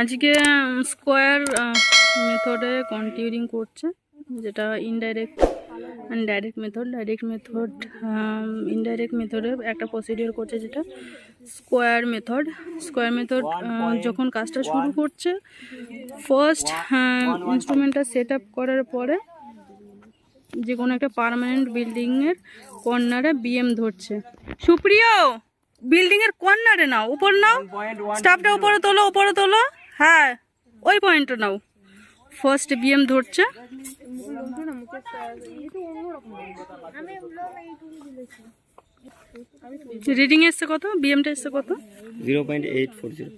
আজকে স্কোয়ার মেথডে কন্টিউরিং করছে যেটা indirect direct method direct method indirect মেথডে একটা প্রসিডিওর করছে যেটা স্কোয়ার মেথড স্কোয়ার মেথড যখন কাজটা শুরু করছে ফার্স্ট ইনস্ট্রুমেন্টটা সেট আপ করার পরে যে কোনো একটা পার্মানেন্ট বিল্ডিংয়ের কর্নারে বিএম ধরছে। সুপ্রিয় বিল্ডিংয়ের কর্নারে নাও উপর নাও। স্টাফটা উপরে তোলো উপরে তোলো। হ্যাঁ ওই পয়েন্টটা নাও। ফার্স্ট বিএম ধরছে। রিডিং এসছে কত? বিএমটা এসছে কত? Zero point eight four zero তো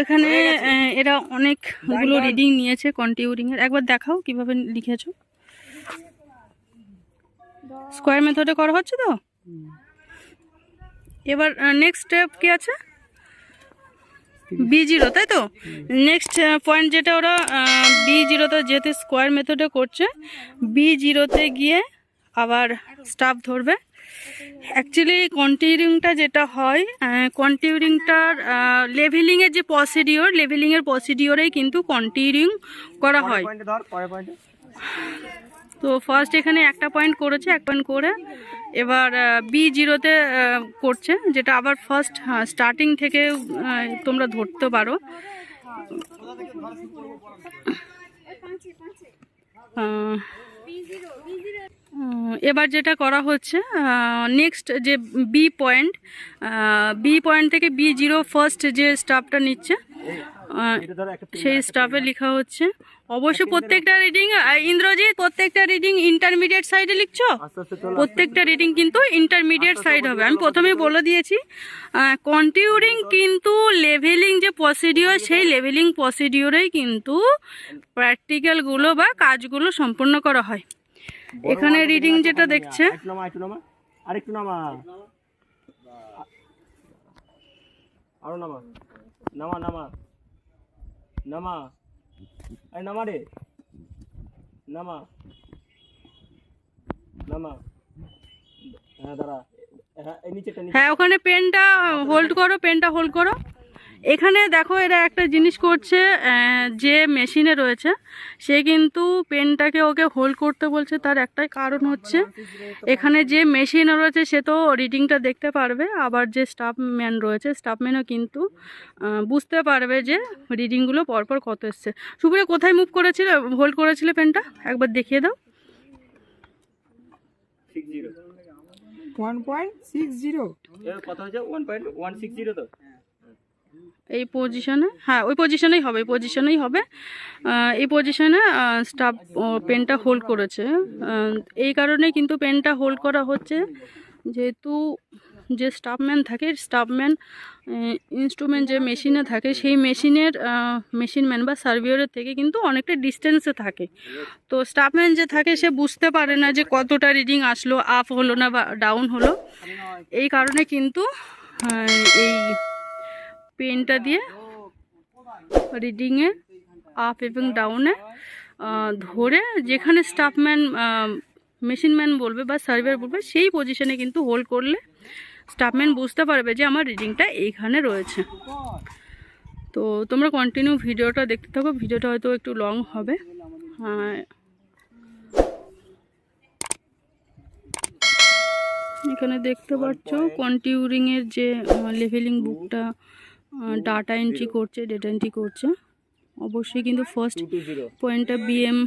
এখানে এরা অনেকগুলো রিডিং নিয়েছে কন্টিউরিং এর একবার দেখাও কীভাবে লিখেছো। স্কোয়ার মেথডে করা হচ্ছে তো? এবার নেক্সট স্টেপ কি আছে? বি জিরো তাই তো? নেক্সট পয়েন্ট যেটা ওরা বি জিরোতে যেহেতু স্কোয়ার মেথডে করছে বি জিরোতে গিয়ে আবার স্টাফ ধরবে। অ্যাকচুয়ালি কন্টিউরিংটা যেটা হয় কন্টিউরিংটার লেভেলিংয়ের যে প্রসিডিওর লেভেলিংয়ের প্রসিডিওরেই কিন্তু কন্টিউরিং করা হয়। তো ফার্স্ট এখানে একটা পয়েন্ট করেছে এক পয়েন্ট করে। এবার বি জিরোতে করছে যেটা আবার ফার্স্ট স্টার্টিং থেকে তোমরা ধরতে পারো। এবার যেটা করা হচ্ছে নেক্সট যে বি পয়েন্ট বি পয়েন্ট থেকে বি জিরো ফার্স্ট যে স্টাফটা নিচ্ছে সেই স্টাফে লেখা হচ্ছে। অবশ্য প্রত্যেকটা রিডিং ইন্দ্রজিৎ প্রত্যেকটা রিডিং ইন্টারমিডিয়েট সাইডে লিখছো? প্রত্যেকটা রিডিং কিন্তু ইন্টারমিডিয়েট সাইড হবে। আমি প্রথমেই বলে। দিয়েছি কন্টিউরিং কিন্তু লেভেলিং যে প্রসিডিওর সেই লেভেলিং প্রসিডিওরেই কিন্তু প্র্যাকটিক্যালগুলো বা কাজগুলো সম্পূর্ণ করা হয়। এখানে রিডিং যেটা দেখছে। একটু নামা নামা। আরেকটু নামা। আরও নামা। নামা নামা। নামা। আরে নামা রে। নামা। নামা। হ্যাঁ দাঁড়া। হ্যাঁ এই নিচেটা হ্যাঁ ওখানে পেনটা হোল্ড করো পেনটা হোল্ড করো। এখানে দেখো এরা একটা জিনিস করছে যে মেশিনে রয়েছে সে কিন্তু পেনটাকে ওকে হোল্ড করতে বলছে তার একটাই কারণ হচ্ছে এখানে যে মেশিন রয়েছে সে তো রিডিংটা দেখতে পারবে আবার যে স্টাফ ম্যান রয়েছে স্টাফ ম্যানও কিন্তু বুঝতে পারবে যে রিডিংগুলো পরপর কত এসছে। সুপ্রিয়া কোথায় মুভ করেছিল হোল্ড করেছিল পেনটা? একবার দেখিয়ে দাও। ওয়ান পয়েন্ট সিক্স জিরো কত হয়েছে one point one six zero তো। এই পজিশনে হ্যাঁ ওই পজিশনেই হবে, এই পজিশনেই হবে। এই পজিশনে স্টাফ পেনটা হোল্ড করেছে। এই কারণে কিন্তু পেনটা হোল্ড করা হচ্ছে। যেহেতু যে স্টাফম্যান থাকে স্টাফম্যান ইনস্ট্রুমেন্ট যে মেশিনে থাকে, সেই মেশিনের মেশিনম্যান বা সার্ভিওরের থেকে কিন্তু অনেকটা ডিস্টেন্সে থাকে। তো স্টাফম্যান যে থাকে, সে বুঝতে পারে না যে কতটা রিডিং আসলো আপ হলো না বা ডাউন হলো। এই কারণে কিন্তু এই পেনটা দিয়ে রিডিংয়ে আপ এবং ডাউনে ধরে যেখানে স্টাফম্যান মেশিনম্যান বলবে বা সার্ভার বলবে সেই পজিশনে কিন্তু হোল্ড করলে স্টাফম্যান বুঝতে পারবে যে আমার রিডিংটা এইখানে রয়েছে। তো তোমরা কন্টিনিউ ভিডিওটা দেখতে থাকো ভিডিওটা হয়তো একটু লং হবে। এখানে দেখতে পাচ্ছ কন্টিউরিংয়ের যে লেভেলিং বুকটা ডাটা এন্ট্রি করছে ডেটা এন্ট্রি করছে। অবশ্যই কিন্তু ফার্স্ট পয়েন্টটা বিএম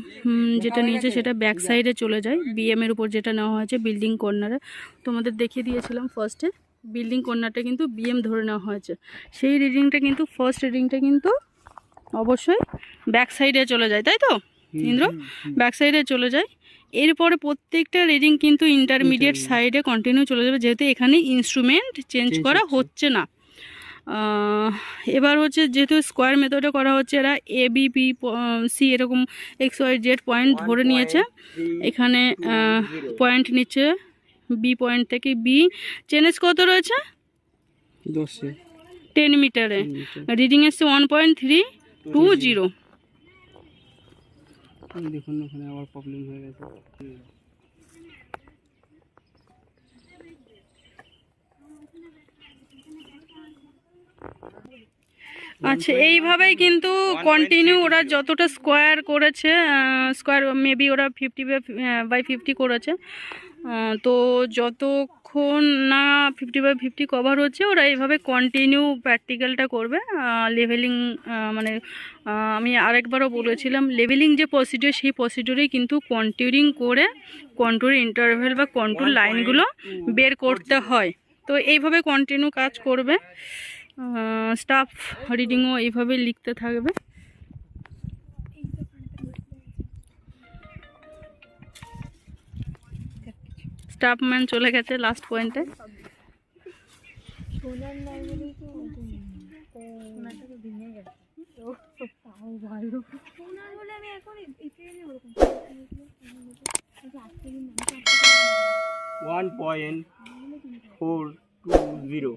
যেটা নিয়েছে সেটা ব্যাক সাইডে চলে যায়। বিএম এর উপর যেটা নেওয়া হয়েছে বিল্ডিং কর্নারে তোমাদের দেখিয়ে দিয়েছিলাম ফার্স্টে বিল্ডিং কর্নারটা কিন্তু বিএম ধরে নেওয়া হয়েছে। সেই রিডিংটা কিন্তু ফার্স্ট রিডিংটা কিন্তু অবশ্যই ব্যাক সাইডে চলে যায় তাই তো? ইন্দ্র? ব্যাক সাইডে চলে যায়। এরপরে প্রত্যেকটা রিডিং কিন্তু ইন্টারমিডিয়েট সাইডে কন্টিনিউ চলে যাবে যেহেতু এখানে ইনস্ট্রুমেন্ট চেঞ্জ করা হচ্ছে না। এবার হচ্ছে যেহেতু স্কোয়ার মেথডে করা হচ্ছে এরা এ বি পি সি এরকম এক্স ওয়াই জেড পয়েন্ট ধরে নিয়েছে। এখানে পয়েন্ট নিচ্ছে বি পয়েন্ট থেকে বি চেনেস কত রয়েছে? টেন মিটারে রিডিং এসছে one point three two zero দেখুন ওখানে আবার প্রবলেম হয়ে গেছে। আচ্ছা এইভাবেই কিন্তু কন্টিনিউ ওরা যতটা স্কোয়ার করেছে স্কোয়ার মেবি ওরা ফিফটি বাই ফিফটি করেছে। তো যতক্ষণ না ফিফটি বাই ফিফটি কভার হচ্ছে ওরা এইভাবে কন্টিনিউ প্র্যাকটিক্যালটা করবে। লেভেলিং মানে আমি আরেকবারও বলেছিলাম লেভেলিং যে প্রসিডিওর সেই প্রসিডিওরেই কিন্তু কন্টিউরিং করে কন্ট্রোল ইন্টারভেল বা কন্ট্রোল লাইনগুলো বের করতে হয়। তো এইভাবে কন্টিনিউ কাজ করবে। স্টাফ রিডিংও এইভাবে লিখতে থাকবে। স্টাফ ম্যান চলে গেছে লাস্ট পয়েন্টে one point four two zero